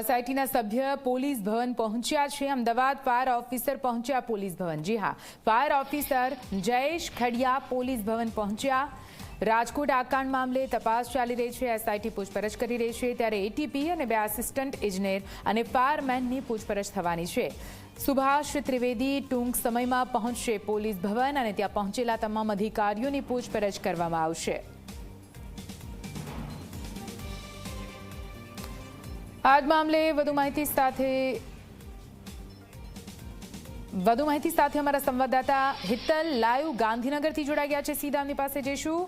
એસઆઈટીના સભ્ય પોલીસ ભવન પહોંચ્યા છે. અમદાવાદ ફાયર ઓફિસર પહોંચ્યા પોલીસ ભવન. જી હા, fire officer Jayesh Khadiya police Bhavan પહોંચ્યા. રાજકોટ આકાંડ મામલે તપાસ ચાલી રહી છે. એસઆઈટી પૂછપરછ કરી રહી છે. ત્યારે એટીપી અને બે આસિસ્ટન્ટ ઇજનેર અને ફાયરમેનની પૂછપરછ થવાની છે. સુભાષ ત્રિવેદી ટૂંક સમયમાં પહોંચશે પોલીસ ભવન અને ત્યાં પહોંચેલા તમામ અધિકારીઓની પૂછપરછ કરવામાં આવશે. આજ મામલે વધુ માહિતી સાથે વધુ માહિતી સાથે અમારા સંવાદદાતા હિતલ લાઈવ ગાંધીનગરથી જોડાઈ ગયા છે. સીધા એમની પાસે જઈશું.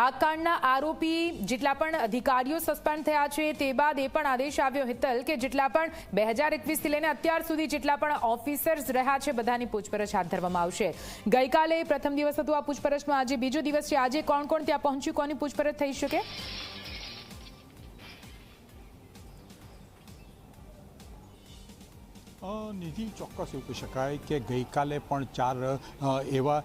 આ કાંડના આરોપી જેટલા પણ અધિકારીઓ સસ્પેન્ડ થયા છે તે બાદ એ પણ આદેશ આવ્યો હિતલ કે જેટલા પણ બે હજાર એકવીસથી લઈને અત્યાર સુધી જેટલા પણ ઓફિસર્સ રહ્યા છે બધાની પૂછપરછ હાથ ધરવામાં આવશે. ગઈકાલે પ્રથમ દિવસ હતું આ પૂછપરછનો આજે બીજો દિવસ છે. આજે કોણ કોણ ત્યાં પહોંચ્યું? કોની પૂછપરછ થઈ શકે? નિધિ ચોક્કસ એવું કહી શકાય કે ગઈકાલે પણ ચાર એવા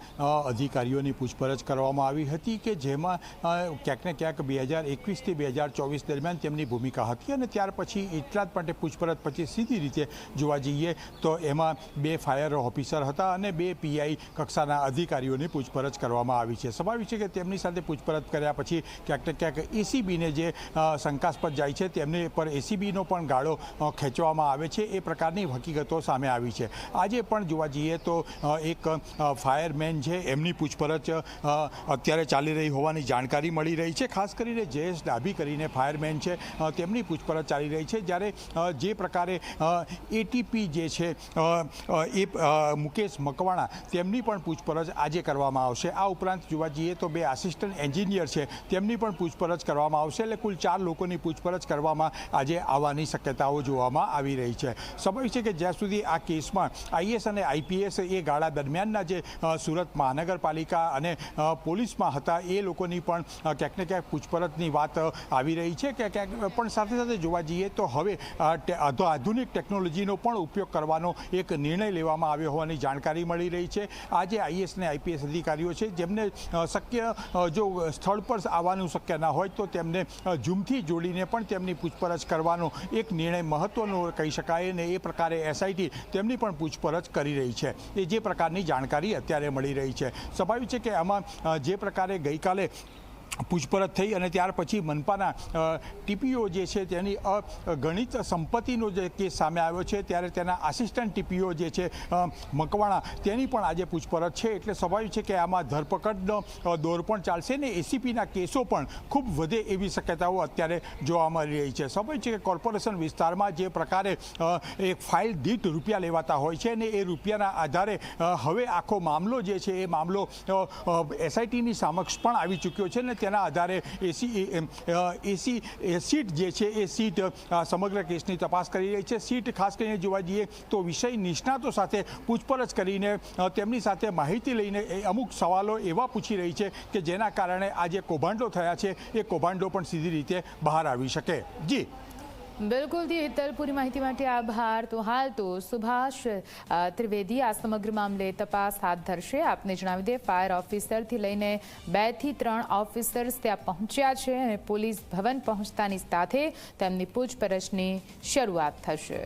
અધિકારીઓની પૂછપરછ કરવામાં આવી હતી કે જેમાં ક્યાંક ને ક્યાંક બે હજાર એકવીસથી બે હજાર ચોવીસ દરમિયાન તેમની ભૂમિકા હતી અને ત્યાર પછી એટલા જ માટે પૂછપરછ પછી સીધી રીતે જોવા જઈએ તો એમાં બે ફાયર ઓફિસર હતા અને બે પીઆઈ કક્ષાના અધિકારીઓની પૂછપરછ કરવામાં આવી છે. સ્વાભાવિક છે કે તેમની સાથે પૂછપરછ કર્યા પછી ક્યાંક ને ક્યાંક એસીબીને જે શંકાસ્પદ જાય છે, તેમને પર એસીબીનો પણ ગાળો ખેંચવામાં આવે છે. એ પ્રકારની હકીકતો સામે આવી છે. આજે પણ જોવા જઈએ તો એક ફાયરમેન છે, એમની પૂછપરછ અત્યારે ચાલી રહી હોવાની જાણકારી મળી રહી છે. ખાસ કરીને જયેશ ડાભી કરીને ફાયરમેન છે તેમની પૂછપરછ ચાલી રહી છે. જ્યારે જે પ્રકારે એટીપી જે છે એ મુકેશ મકવાણા તેમની પણ પૂછપરછ આજે કરવામાં આવશે. આ ઉપરાંત જોવા જઈએ તો બે આસિસ્ટન્ટ એન્જિનિયર છે, તેમની પણ પૂછપરછ કરવામાં આવશે. એટલે કુલ ચાર લોકોની પૂછપરછ કરવામાં આજે આવવાની શક્યતાઓ જોવામાં આવી રહી છે. સમય છે કે જ્યાં સુધી આ કેસમાં આઈએસ અને આઈપીએસ એ ગાળા દરમિયાનના જે સુરત મહાનગરપાલિકા અને પોલીસમાં હતા, એ લોકોની પણ ક્યાંક ને ક્યાંક પૂછપરછની વાત આવી રહી છે કે ક્યાંક, પણ સાથે સાથે જોવા જઈએ તો હવે આધુનિક ટેકનોલોજીનો પણ ઉપયોગ કરવાનો એક નિર્ણય લેવામાં આવ્યો હોવાની જાણકારી મળી રહી છે. આજે આઈએસ અને આઈપીએસ અધિકારીઓ છે, જેમને શક્ય જો સ્થળ પર આવવાનું શક્ય ના હોય તો તેમને ઝૂમથી જોડીને પણ તેમની પૂછપરછ કરવાનો એક નિર્ણય મહત્વનો કહી શકાય અને એ પ્રકારે એસઆઈટી તેમની પણ પૂછપરછ કરી રહી છે. એ જે પ્રકારની જાણકારી અત્યારે મળી રહી છે. સ્વાભાવિક છે કે આમાં જે પ્રકારે ગઈકાલે પૂછપરછ થઈ અને ત્યાર પછી મનપાના ટીપીઓ જે છે તેની અગણિત સંપત્તિનો જે કેસ સામે આવ્યો છે, ત્યારે તેના આસિસ્ટન્ટ ટીપીઓ જે છે મકવાણા, તેની પણ આજે પૂછપરછ છે. એટલે સ્વાભાવિક છે કે આમાં ધરપકડનો દોર પણ ચાલશે ને એસીપીના કેસો પણ ખૂબ વધે એવી શક્યતાઓ અત્યારે જોવા મળી રહી છે. સ્વાભાવિક છે કે કોર્પોરેશન વિસ્તારમાં જે પ્રકારે એક ફાઇલ દીઠ રૂપિયા લેવાતા હોય છે ને એ રૂપિયાના આધારે હવે આખો મામલો જે છે એ મામલો એસઆઈટીની સમક્ષ પણ આવી ચૂક્યો છે ને તેના આધારે એસી એસી સીટ જે છે, એ સીટ સમગ્ર કેસની તપાસ કરી રહી છે. સીટ ખાસ કરીને જોવા જઈએ તો વિષય નિષ્ણાતો સાથે પૂછપરછ કરીને તેમની સાથે માહિતી લઈને અમુક સવાલો એવા પૂછી રહી છે કે જેના કારણે આ જે કૌભાંડો થયા છે. એ કૌભાંડો પણ સીધી રીતે બહાર આવી શકે. જી. બિલકુલ હિતલ પૂરી માહિતી માટે આભાર. તો હાલ તો સુભાષ ત્રિવેદી આ સમગ્ર મામલે તપાસ હાથ ધરશે. આપને જણાવી દે ફાયર ઓફિસરથી લઈને બેથી ત્રણ ઓફિસર્સ ત્યાં પહોંચ્યા છે અને પોલીસ ભવન પહોંચતાની સાથે તેમની પૂછપરછની શરૂઆત થશે.